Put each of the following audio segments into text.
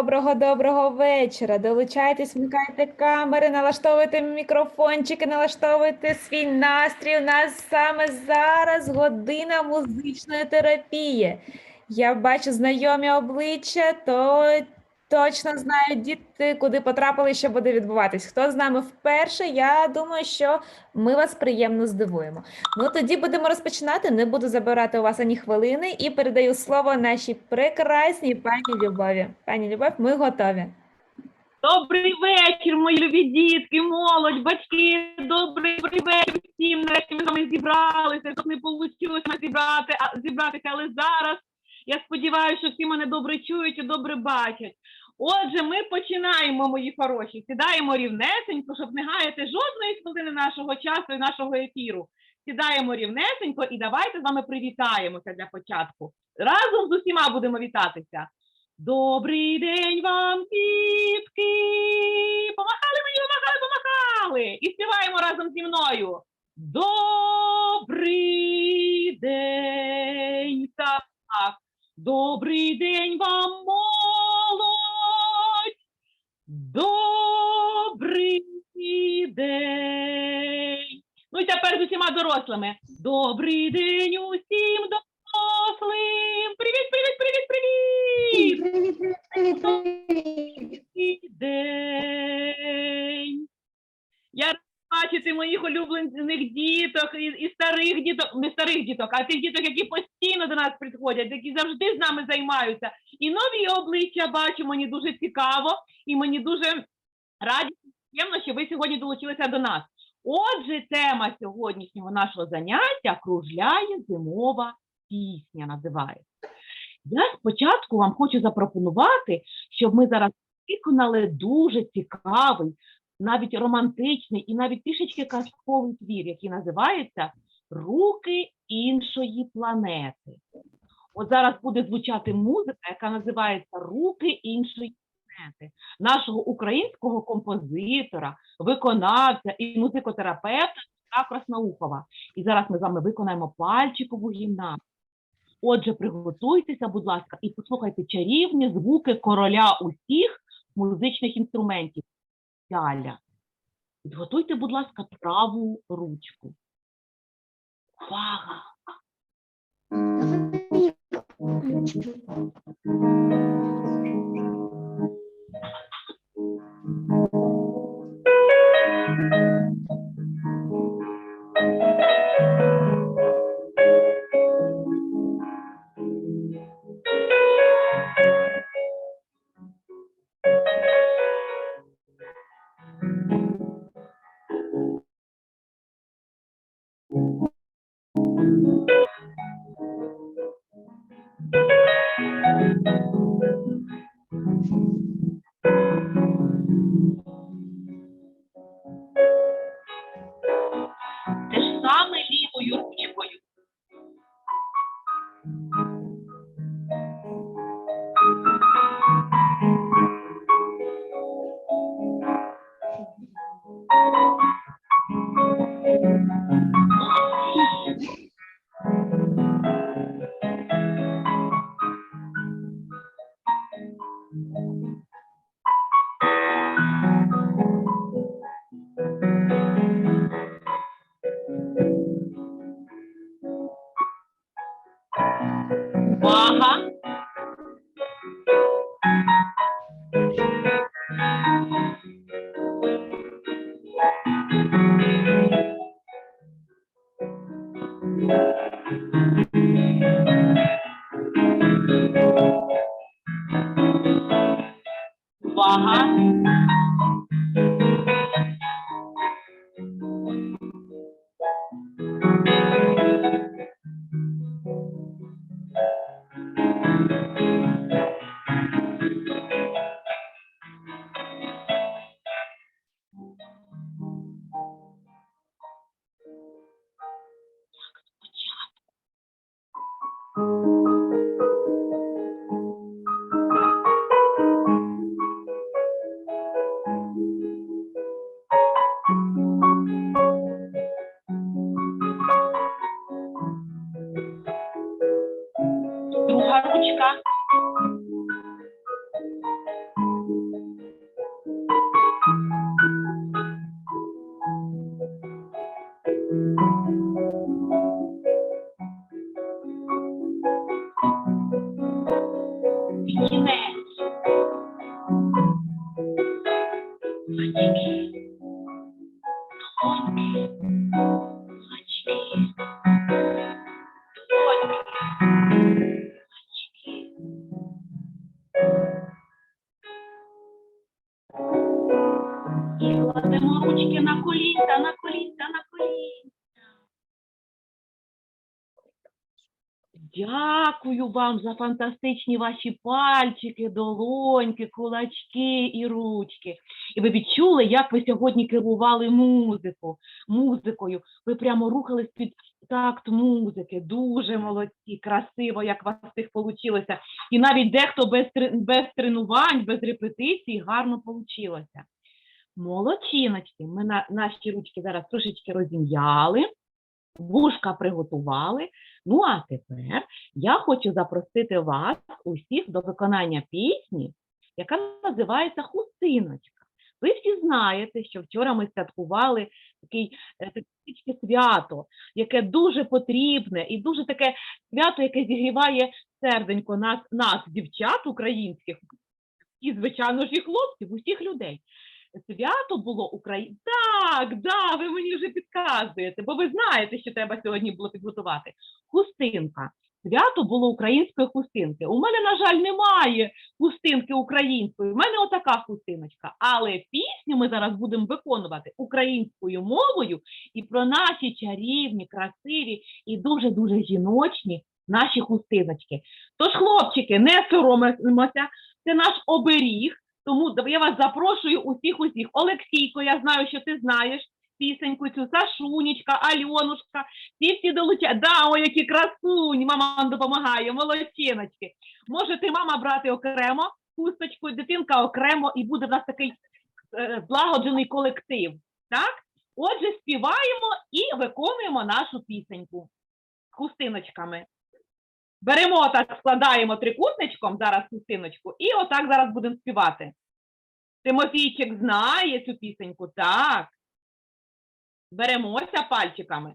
Доброго доброго вечора. Долучайтесь, вмикайте камери, налаштовуйте мікрофончики, налаштовуйте свій настрій. У нас саме зараз година музичної терапії. Я бачу знайомі обличчя, то точно знають діти, куди потрапили, що буде відбуватись. Хто з нами вперше? Я думаю, що ми вас приємно здивуємо. Ну тоді будемо розпочинати. Не буду забирати у вас ані хвилини і передаю слово нашій прекрасній пані Любові. Пані Любов, ми готові. Добрий вечір, мої любі дітки, молодь, батьки. Добрий, вечір всім. Нарешті ми з вами зібралися. Тут не вийшло зібрати, зібратися, але зараз я сподіваюся, що всі мене добре чують і добре бачать. Отже, ми починаємо, мої хороші. Сідаємо рівнесенько, щоб не гаяти жодної хвилини нашого часу і нашого ефіру. Сідаємо рівнесенько і давайте з вами привітаємося для початку. Разом з усіма будемо вітатися. Добрий день вам, дітки! Помахали мені, помахали, помахали! І співаємо разом зі мною. Добрий день! Так. Добрий день вам! Добрий день! Ну і тепер з усіма дорослими. Добрий день усім дорослим! Привіт, привіт, привіт, привіт! Привіт, привіт, привіт, привіт. Добрий день! Я рада бачити моїх улюблених діток і, і старих діток, не старих діток, а тих діток, які постійно до нас приходять, які завжди з нами займаються. І нові обличчя бачу, мені дуже цікаво, і мені дуже раді, приємно, що ви сьогодні долучилися до нас. Отже, тема сьогоднішнього нашого заняття кружляє зимова пісня називається. Я спочатку вам хочу запропонувати, щоб ми зараз виконали дуже цікавий, навіть романтичний і навіть трішечки казковий твір, який називається Руки іншої планети. От зараз буде звучати музика, яка називається Руки іншої планети, нашого українського композитора, виконавця і музикотерапевта Дмитра Краснаухова. І зараз ми з вами виконаємо пальчикову гімнастику. Отже, приготуйтеся, будь ласка, і послухайте чарівні звуки короля усіх музичних інструментів. Ляля. Підготуйте, будь ласка, праву ручку. Увага! Те Увага! На колінця, на колінця, на колінця. Дякую вам за фантастичні ваші пальчики, долоньки, кулачки і ручки. І ви відчули, як ви сьогодні керували музику, музикою. Ви прямо рухались під такт музики. Дуже молодці, красиво, як вас цих вийшло. І навіть дехто без, без тренувань, без репетицій гарно вийшло. Молодчиночки. Ми на, наші ручки зараз трошечки розім'яли, вушка приготували. Ну а тепер я хочу запросити вас усіх до виконання пісні, яка називається Хустиночка. Ви всі знаєте, що вчора ми святкували е, таке свято, яке дуже потрібне, і дуже таке свято, яке зігріває серденько нас, нас, дівчат українських, і, звичайно ж, і хлопців, усіх людей. Свято було Україн. Так, да, ви мені вже підказуєте, бо ви знаєте, що треба сьогодні було підготувати. Хустинка. Свято було української хустинки. У мене, на жаль, немає хустинки української. У мене отака хустиночка. Але пісню ми зараз будемо виконувати українською мовою і про наші чарівні, красиві і дуже-дуже жіночні наші хустиночки. Тож, хлопчики, не соромимося, це наш оберіг. Тому я вас запрошую усіх усіх. Олексійко, я знаю, що ти знаєш пісеньку цю, Сашунечка, Альонушка, всі всі долучають. Да, ой, які красуні, мама вам допомагає, молодчиночки. Можете мама брати окремо хусточку, дитинка окремо, і буде в нас такий е, злагоджений колектив. Так? Отже, співаємо і виконуємо нашу пісеньку хустиночками. Беремо так, складаємо трикутничком зараз хустиночку, і отак зараз будемо співати. Тимофійчик знає цю пісеньку, так. Беремося пальчиками.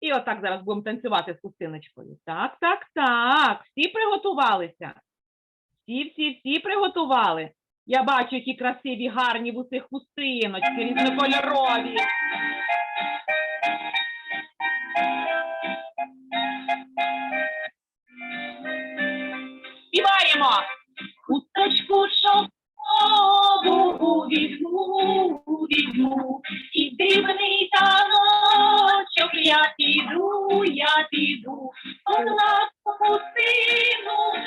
І отак зараз будемо танцювати з хустиночкою. Так, так, так. Всі приготувалися. Всі, всі, всі приготували. Я бачу, які красиві, гарні в усіх хустиночки, різнокольорові. Хусточку шовкову візьму, візьму, і дивний таночок я піду, я піду, Орласку хустину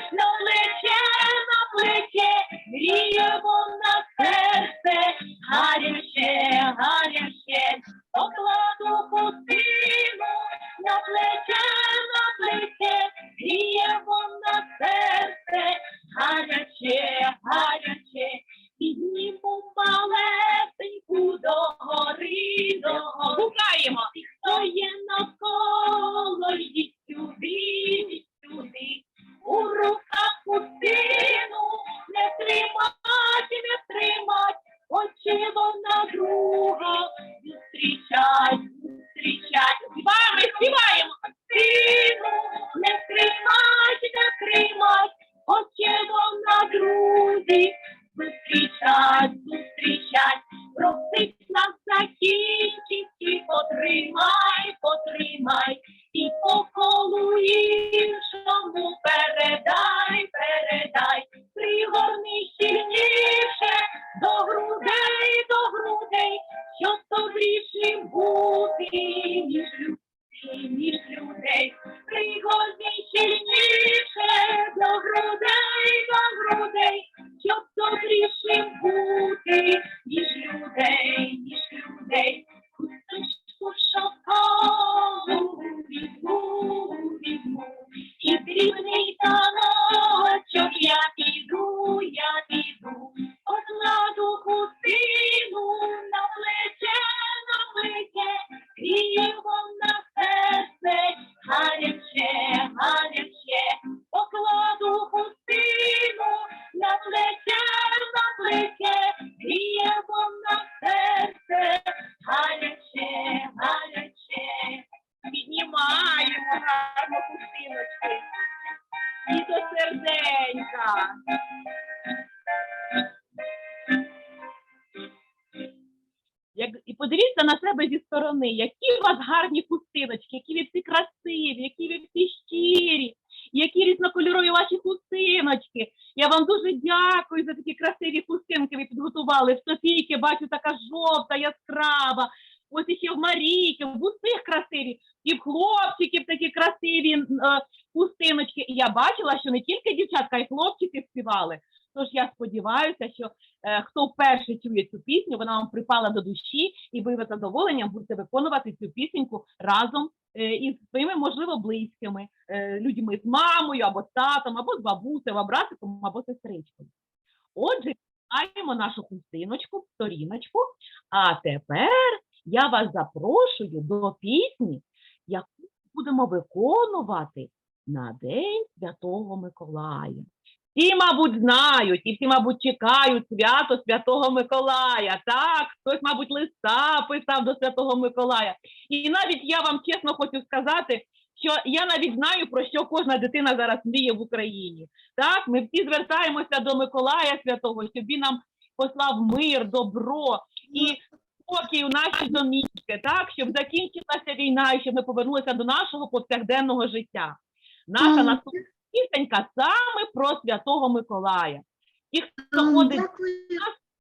гарно хустиночки. І до серденька. Як, і подивіться на себе зі сторони, які у вас гарні хустиночки, які ви всі красиві, які ви всі щирі, які різнокольорові ваші хустиночки. Я вам дуже дякую за такі красиві хустинки ви підготували. В Софійки бачу така жовта, яскрава. Ось іще в Марійки, в усіх красиві, і в хлопчиків такі красиві е, хустиночки. І я бачила, що не тільки дівчатка, а й хлопчики співали. Тож я сподіваюся, що е, хто вперше чує цю пісню, вона вам припала до душі, і ви з задоволенням будете виконувати цю пісеньку разом е, із своїми, можливо, близькими е, людьми, з мамою або з татом, або з бабусею, або братиком, або сестричкою. Отже, маємо нашу хустиночку, сторіночку. А тепер я вас запрошую до пісні, яку будемо виконувати на День Святого Миколая. Всі, мабуть, знають і всі, мабуть, чекають свято Святого Миколая. Так, хтось, мабуть, листа писав до Святого Миколая. І навіть я вам чесно хочу сказати, що я навіть знаю, про що кожна дитина зараз мріє в Україні. Так, ми всі звертаємося до Миколая Святого, щоб він нам послав мир, добро і спокій у наші домівки, так, щоб закінчилася війна і щоб ми повернулися до нашого повсякденного життя. Наша наступна пісенька саме про Святого Миколая. Ті, хто Ам, ходить, Дякую,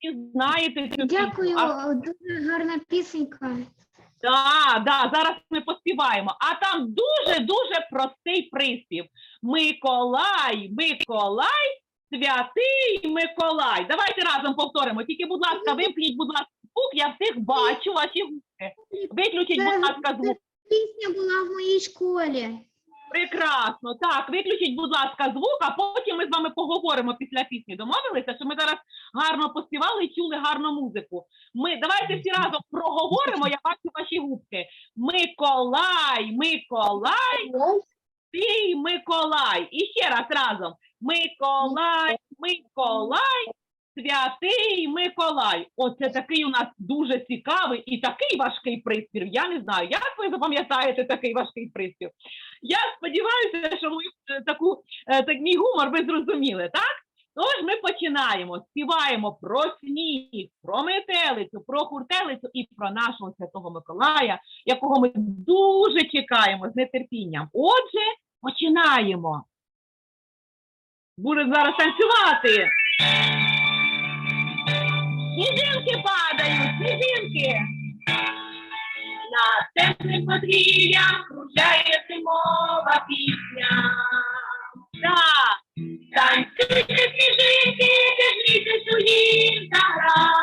і знаєте цю дякую, пісню. А, дуже гарна пісенька. да, да, зараз ми поспіваємо. А там дуже-дуже простий приспів. Миколай, Миколай, святий Миколай. Давайте разом повторимо. Тільки, будь ласка, вимкніть, будь ласка, звук, я всіх бачу ваші гуки. Виключіть, будь ласка, звук. Пісня була в моїй школі. Прекрасно. Так, виключіть, будь ласка, звук, а потім ми з вами поговоримо після пісні. Домовилися, що ми зараз гарно поспівали і чули гарну музику. Ми давайте всі разом проговоримо. Я бачу ваші губки. Миколай, Миколай, ти Миколай. І ще раз разом. Миколай, Миколай, святий Миколай. Оце такий у нас дуже цікавий і такий важкий приспів. Я не знаю, як ви запам'ятаєте такий важкий приспів. Я сподіваюся, що мою е, таку е, так, мій гумор ви зрозуміли, так? Тож ми починаємо, співаємо про сніг, про метелицю, про хуртелицю і про нашого святого Миколая, якого ми дуже чекаємо з нетерпінням. Отже, починаємо. Буде зараз танцювати. Сніжинки падають, сніжинки. Над темним подвір'ям кружляє зимова пісня. Так, танцюйте сніжинки, де ж місяць у їм заграй.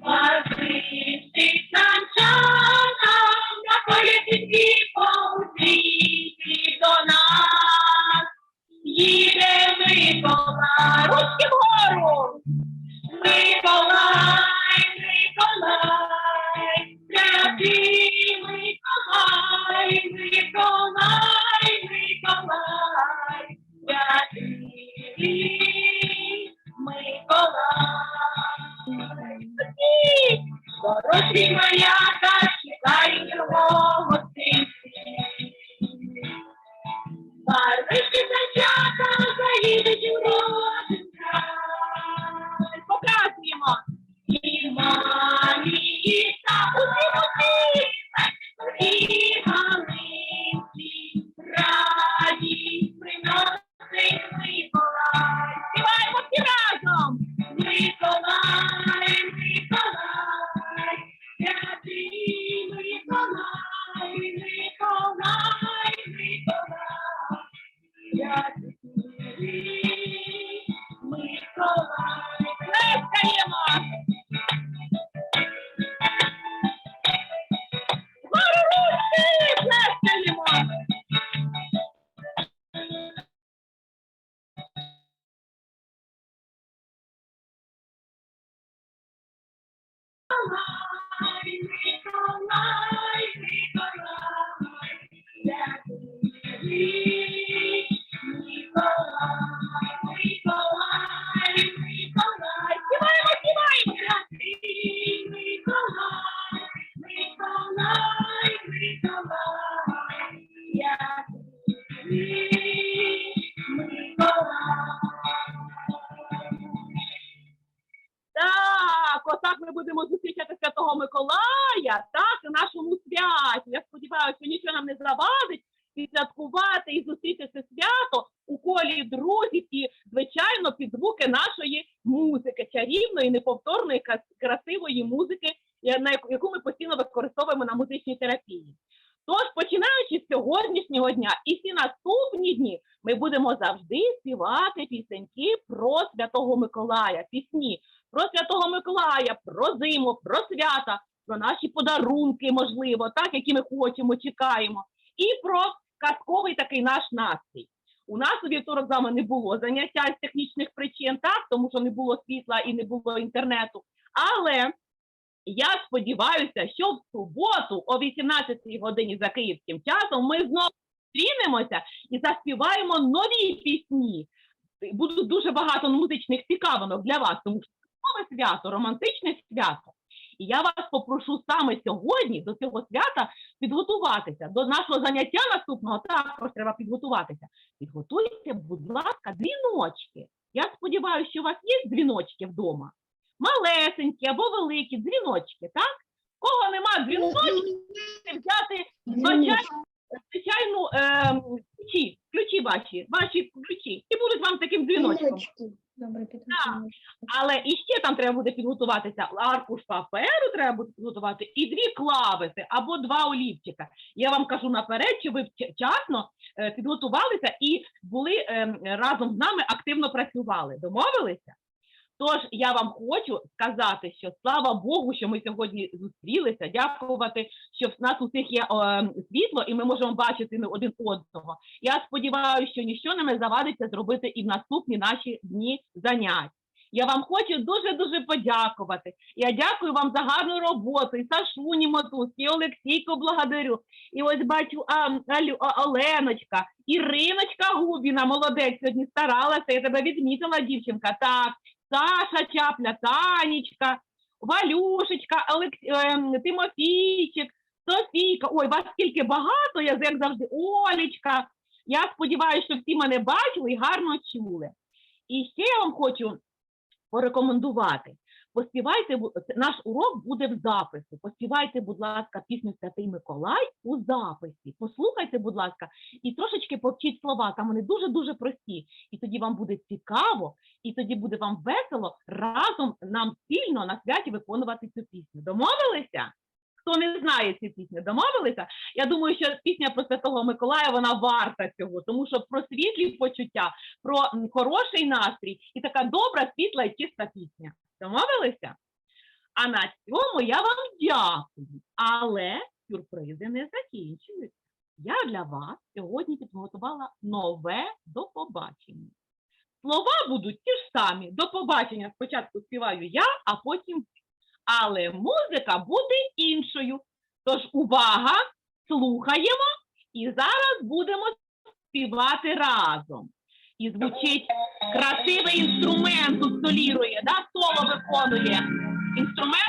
Барвистий санчатам на колесі світло у до нас. Їде Миколай, ручки вгору. Миколай, Миколай, Thank you. Миколая, так, на нашому святі. Я сподіваюся, що нічого нам не завадить відсвяткувати і зустріти це свято у колі друзів і, звичайно, під звуки нашої музики, чарівної, неповторної, красивої музики, яку ми постійно використовуємо на музичній терапії. Тож, починаючи з сьогоднішнього дня і всі наступні дні, ми будемо завжди співати пісеньки про Святого Миколая, пісні про Святого Миколая, про зиму, про свята, про наші подарунки, можливо, так, які ми хочемо, чекаємо, і про казковий такий наш настрій. У нас у вівторок з вами не було заняття з технічних причин, так, тому що не було світла і не було інтернету. Але я сподіваюся, що в суботу о 18 годині за київським часом ми знову зустрінемося і заспіваємо нові пісні. Буде дуже багато музичних цікавинок для вас, тому що нове свято, романтичне свято. І я вас попрошу саме сьогодні до цього свята підготуватися. До нашого заняття наступного також треба підготуватися. Підготуйте, будь ласка, дзвіночки. Я сподіваюся, що у вас є дзвіночки вдома. Малесенькі або великі дзвіночки, так? Кого нема дзвіночків, взяти звичайну, звичайну ем, ключі, ключі ваші, ваші ключі. І будуть вам таким дзвіночком. Добре, підготуємо. Але і ще там треба буде підготуватися аркуш паперу, треба буде підготувати, і дві клависи або два олівчика. Я вам кажу наперед, що ви вчасно е, підготувалися і були ем, разом з нами активно працювали. Домовилися? Тож я вам хочу сказати, що слава Богу, що ми сьогодні зустрілися. Дякувати, що в нас усіх є е, світло, і ми можемо бачити один одного. Я сподіваюся, що ніщо не завадиться зробити і в наступні наші дні занять. Я вам хочу дуже дуже подякувати. Я дякую вам за гарну роботу. І Сашуні Мотуз, і Олексійко благодарю. І ось бачу а, а, Оленочка, Іриночка Губіна, молодець, сьогодні старалася. Я тебе відмітила, дівчинка. Так, Саша Чапля, Танечка, Валюшечка, Олекс... ем, Тимофійчик, Софійка. Ой, вас скільки багато, я як завжди, Олечка. Я сподіваюся, що всі мене бачили і гарно чули. І ще я вам хочу порекомендувати. Поспівайте, наш урок буде в записі. Поспівайте, будь ласка, пісню Святий Миколай у записі. Послухайте, будь ласка, і трошечки повчіть слова. Там вони дуже-дуже прості. І тоді вам буде цікаво, і тоді буде вам весело разом нам спільно на святі виконувати цю пісню. Домовилися? Хто не знає цю пісню, домовилися? Я думаю, що пісня про Святого Миколая вона варта цього, тому що про світлі почуття, про хороший настрій і така добра, світла і чиста пісня. Домовилися? А на цьому я вам дякую. Але сюрпризи не закінчуються. Я для вас сьогодні підготувала нове до побачення. Слова будуть ті ж самі. До побачення спочатку співаю я, а потім ви. Але музика буде іншою. Тож увага, слухаємо і зараз будемо співати разом. І звучить красивий інструмент тут солірує, да, boa mulher. Instrumento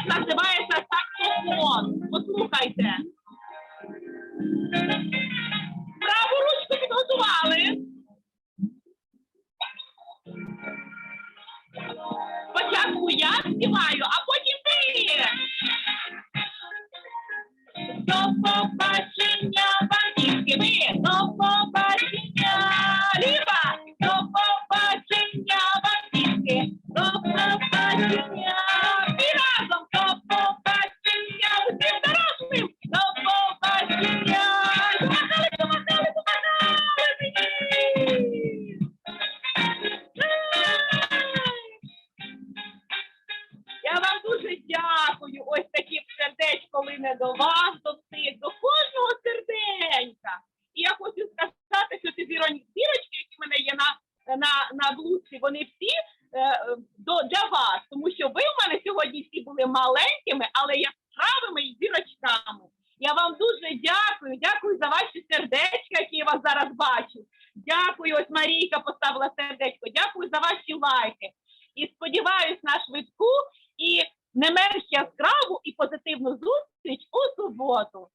зустріч у суботу.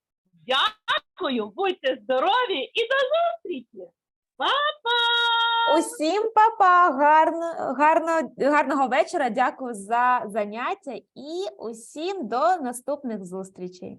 Дякую, будьте здорові і до зустрічі! Па-па! Усім па-па, гарно, гарно, гарного вечора. Дякую за заняття і усім до наступних зустрічей.